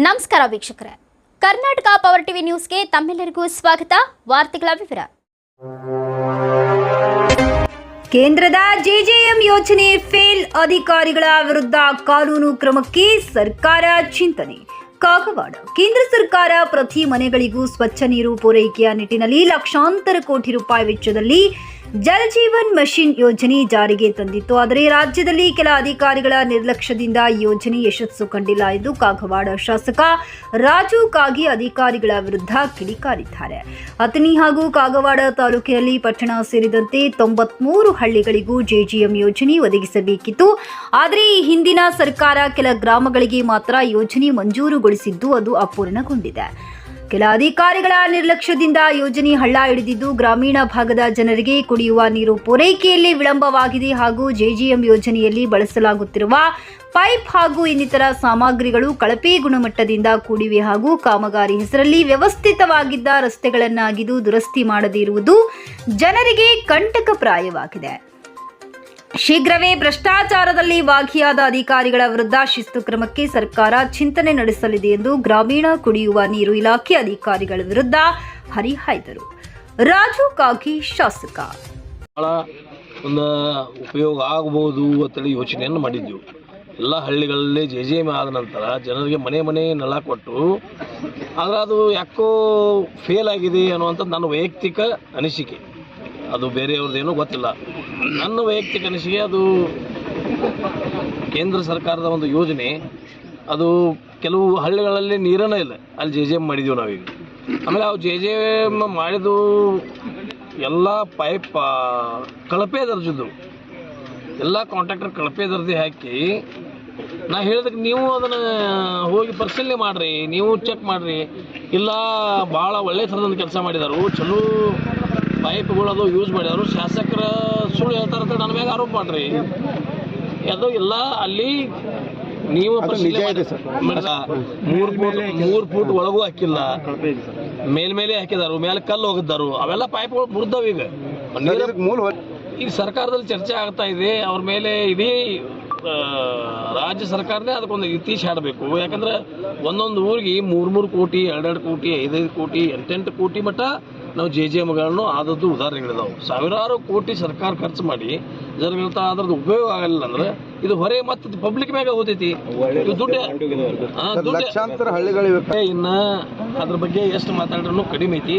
ನಮಸ್ಕಾರ ವೀಕ್ಷಕರೇ. Karnataka power TV ನ್ಯೂಸ್ಗೆ ತಮ್ಮೆಲ್ಲರಿಗೂ ಸ್ವಾಗತ. ವಾರ್ತೆಗಳ ವಿವರ. ಕೇಂದ್ರದ ಜೆಜೆಎಂ ಯೋಜನೆ ಫೇಲ್ ಅಧಿಕಾರಿಗಳ ವಿರುದ್ಧ ಕಾನೂನು ಕ್ರಮಕ್ಕೆ ಸರ್ಕಾರ ಚಿಂತನೆ. ಕಾಗವಾಡ. ಕೇಂದ್ರ ಸರ್ಕಾರ ಪ್ರತಿ ಮನೆಗಳಿಗೂ ಸ್ವಚ್ಛ ನೀರು ಪೂರೈಕೆಯ ನಿಟ್ಟಿನಲ್ಲಿ ಲಕ್ಷಾಂತರ ಕೋಟಿ ರೂಪಾಯಿ ವೆಚ್ಚದಲ್ಲಿ ಜಲಜೀವನ್ ಮಷಿನ್ ಯೋಜನೆ ಜಾರಿಗೆ ತಂದಿತ್ತು. ಆದರೆ ರಾಜ್ಯದಲ್ಲಿ ಕೆಲ ಅಧಿಕಾರಿಗಳ ನಿರ್ಲಕ್ಷ್ಯದಿಂದ ಯೋಜನೆ ಯಶಸ್ಸು ಕಂಡಿಲ್ಲ ಎಂದು ಕಾಗವಾಡ ಶಾಸಕ ರಾಜು ಕಾಗಿ ಅಧಿಕಾರಿಗಳ ವಿರುದ್ಧ ಕಿಡಿಕಾರಿದ್ದಾರೆ. ಅಥಣಿ ಹಾಗೂ ಕಾಗವಾಡ ತಾಲೂಕಿನಲ್ಲಿ ಪಟ್ಟಣ ಸೇರಿದಂತೆ ತೊಂಬತ್ಮೂರು ಹಳ್ಳಿಗಳಿಗೂ ಜೆಜಿಎಂ ಯೋಜನೆ ಒದಗಿಸಬೇಕಿತ್ತು. ಆದರೆ ಈ ಹಿಂದಿನ ಸರ್ಕಾರ ಕೆಲ ಗ್ರಾಮಗಳಿಗೆ ಮಾತ್ರ ಯೋಜನೆ ಮಂಜೂರುಗೊಳಿಸಿದ್ದು ಅದು ಅಪೂರ್ಣಗೊಂಡಿದೆ. ಕೆಲ ಅಧಿಕಾರಿಗಳ ನಿರ್ಲಕ್ಷ್ಯದಿಂದ ಯೋಜನೆ ಹಳ್ಳ ಹಿಡಿದಿದ್ದು ಗ್ರಾಮೀಣ ಭಾಗದ ಜನರಿಗೆ ಕುಡಿಯುವ ನೀರು ಪೂರೈಕೆಯಲ್ಲಿ ವಿಳಂಬವಾಗಿದೆ ಹಾಗೂ ಜೆಜಿಎಂ ಯೋಜನೆಯಲ್ಲಿ ಬಳಸಲಾಗುತ್ತಿರುವ ಪೈಪ್ ಹಾಗೂ ಇನ್ನಿತರ ಸಾಮಗ್ರಿಗಳು ಕಳಪೆ ಗುಣಮಟ್ಟದಿಂದ ಕೂಡಿವೆ ಹಾಗೂ ಕಾಮಗಾರಿ ಹೆಸರಲ್ಲಿ ವ್ಯವಸ್ಥಿತವಾಗಿದ್ದ ರಸ್ತೆಗಳನ್ನಾಗಿದ್ದು ದುರಸ್ತಿ ಮಾಡದಿರುವುದು ಜನರಿಗೆ ಕಂಟಕಪ್ರಾಯವಾಗಿದೆ. ಶೀಘ್ರವೇ ಭ್ರಷ್ಟಾಚಾರದಲ್ಲಿ ಭಾಗಿಯಾದ ಅಧಿಕಾರಿಗಳ ವಿರುದ್ಧ ಶಿಸ್ತು ಕ್ರಮಕ್ಕೆ ಸರ್ಕಾರ ಚಿಂತನೆ ನಡೆಸಲಿದೆ ಎಂದು ಗ್ರಾಮೀಣ ಕುಡಿಯುವ ನೀರು ಇಲಾಖೆ ಅಧಿಕಾರಿಗಳ ವಿರುದ್ಧ ಹರಿಹಾಯ್ದರು. ರಾಜು ಕಾಗಿ ಶಾಸಕ. ಒಂದು ಉಪಯೋಗ ಆಗಬಹುದು ಅಂತೇಳಿ ಯೋಚನೆಯನ್ನು ಮಾಡಿದ್ದೆವು. ಎಲ್ಲ ಹಳ್ಳಿಗಳಲ್ಲಿ ಜೆ ಜೆ ಎಂ ಆದ ನಂತರ ಜನರಿಗೆ ಮನೆ ಮನೆ ನೆಲ ಕೊಟ್ಟು, ಆದರೆ ಅದು ಯಾಕೋ ಫೇಲ್ ಆಗಿದೆ ಅನ್ನುವಂಥದ್ದು ನನ್ನ ವೈಯಕ್ತಿಕ ಅನಿಸಿಕೆ. ಅದು ಬೇರೆಯವ್ರದ್ದೇನೋ ಗೊತ್ತಿಲ್ಲ. ನನ್ನ ವೈಯಕ್ತಿಕ ಅನಿಸಿಕೆ ಅದು ಕೇಂದ್ರ ಸರ್ಕಾರದ ಒಂದು ಯೋಜನೆ. ಅದು ಕೆಲವು ಹಳ್ಳಿಗಳಲ್ಲಿ ನೀರನೇ ಇಲ್ಲ. ಅಲ್ಲಿ ಜೆ ಜೆ ಎಂ ಮಾಡಿದ್ದೀವಿ ನಾವೀಗ. ಆಮೇಲೆ ಅವು ಜೆ ಜೆ ಎಂ ಮಾಡಿದ್ದು ಎಲ್ಲ ಪೈಪ್ ಕಳಪೆ ದರ್ಜದ್ದು. ಎಲ್ಲ ಕಾಂಟ್ರಾಕ್ಟರ್ ಕಳಪೆ ದರ್ಜೆ ಹಾಕಿ ನಾ ಹೇಳಿದಕ್ಕೆ ನೀವು ಅದನ್ನು ಹೋಗಿ ಪರಿಶೀಲನೆ ಮಾಡಿರಿ ನೀವು ಚೆಕ್ ಮಾಡಿರಿ. ಇಲ್ಲ ಭಾಳ ಒಳ್ಳೆ ಒಂದು ಕೆಲಸ ಮಾಡಿದಾರು ಚಲೋ ಪೈಪ್ಗಳು ಅದು ಯೂಸ್ ಮಾಡಿದಾರು. ಶಾಸಕರ ಸುಳ್ಳು ಹೇಳ್ತಾರೆ ಅಂತ ನನ್ನ ಮ್ಯಾಗ ಆರೋಪ ಮಾಡಿರಿ. ಅದು ಇಲ್ಲ ಅಲ್ಲಿ ನೀವು ಮೂರು ಫೂಟ್ ಮೂರು ಫೂಟ್ ಒಳಗೂ ಹಾಕಿಲ್ಲ. ಮೇಲ್ಮೇಲೆ ಹಾಕಿದಾರು ಮೇಲೆ ಕಲ್ಲು ಹೋಗಿದ್ದಾರು. ಅವೆಲ್ಲ ಪೈಪ್ಗಳು ಮುರಿದವು ಈಗ. ಈಗ ಸರ್ಕಾರದಲ್ಲಿ ಚರ್ಚೆ ಆಗ್ತಾ ಇದೆ ಅವ್ರ ಮೇಲೆ ಇಡೀ ರಾಜ್ಯ ಸರ್ಕಾರನೇ ಅದಕ್ಕೊಂದು ಇತೀಶ್ ಆಡಬೇಕು ಯಾಕಂದ್ರೆ ಒಂದೊಂದು ಊರಿಗೆ ಮೂರು ಮೂರು ಕೋಟಿ ಎರಡೆರಡು ಕೋಟಿ ಐದೈದು ಕೋಟಿ ಎಂಟೆಂಟು ಕೋಟಿ ಮಟ್ಟ ನಾವು ಜೆ ಜೆ ಎಮ್ಗಳನ್ನು ಆದದ್ದು ಉದಾಹರಣೆಗಳಿದಾವೆ ಸಾವಿರಾರು ಕೋಟಿ ಸರ್ಕಾರ ಖರ್ಚು ಮಾಡಿ ಜನಗಳ್ತ ಅದ್ರದ್ದು ಉಪಯೋಗ ಆಗಲಿಲ್ಲ ಅಂದ್ರೆ ಇದು ಹೊರೆ ಮತ್ತೆ ಪಬ್ಲಿಕ್ ಮ್ಯಾಗ ಓದೈತಿ ಲಕ್ಷಾಂತರ ಹಳ್ಳಿಗಳಿವೆ. ಇನ್ನ ಅದ್ರ ಬಗ್ಗೆ ಎಷ್ಟು ಮಾತಾಡಿದ್ರು ಕಡಿಮೆ ಐತಿ.